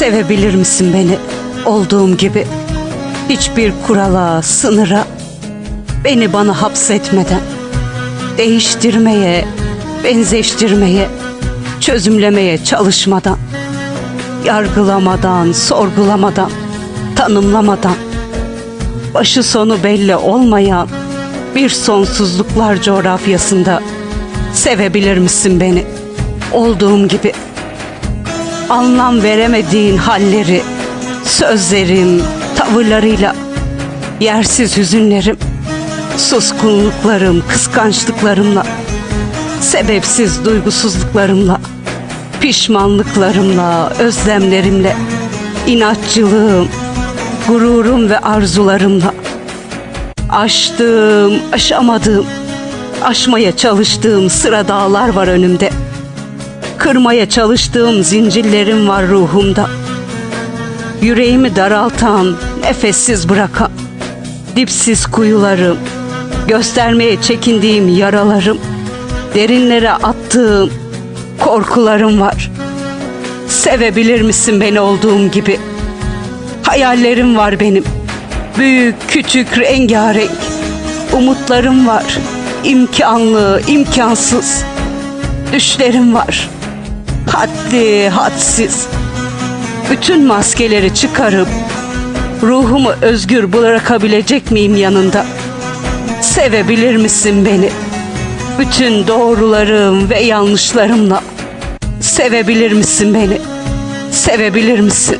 Sevebilir misin beni olduğum gibi? Hiçbir kurala, sınıra beni bana hapsetmeden değiştirmeye, benzeştirmeye, çözümlemeye çalışmadan, yargılamadan, sorgulamadan, tanımlamadan, başı sonu belli olmayan bir sonsuzluklar coğrafyasında sevebilir misin beni olduğum gibi? Anlam veremediğin halleri, sözlerim, tavırlarıyla, yersiz hüzünlerim, suskunluklarım, kıskançlıklarımla, sebepsiz duygusuzluklarımla, pişmanlıklarımla, özlemlerimle, inatçılığım, gururum ve arzularımla, aştığım, aşamadığım, aşmaya çalıştığım sıra dağlar var önümde. Kırmaya çalıştığım zincirlerim var ruhumda. Yüreğimi daraltan, nefessiz bırakan, dipsiz kuyularım, göstermeye çekindiğim yaralarım, derinlere attığım korkularım var. Sevebilir misin beni olduğum gibi? Hayallerim var benim. Büyük, küçük, rengarenk. Umutlarım var. İmkanlı, imkansız. Düşlerim var. Haddi, hadsiz. Bütün maskeleri çıkarıp ruhumu özgür bırakabilecek miyim yanında? Sevebilir misin beni? Bütün doğrularım ve yanlışlarımla sevebilir misin beni? Sevebilir misin?